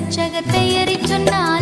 இரட்சகர் பெயரை சொன்னால்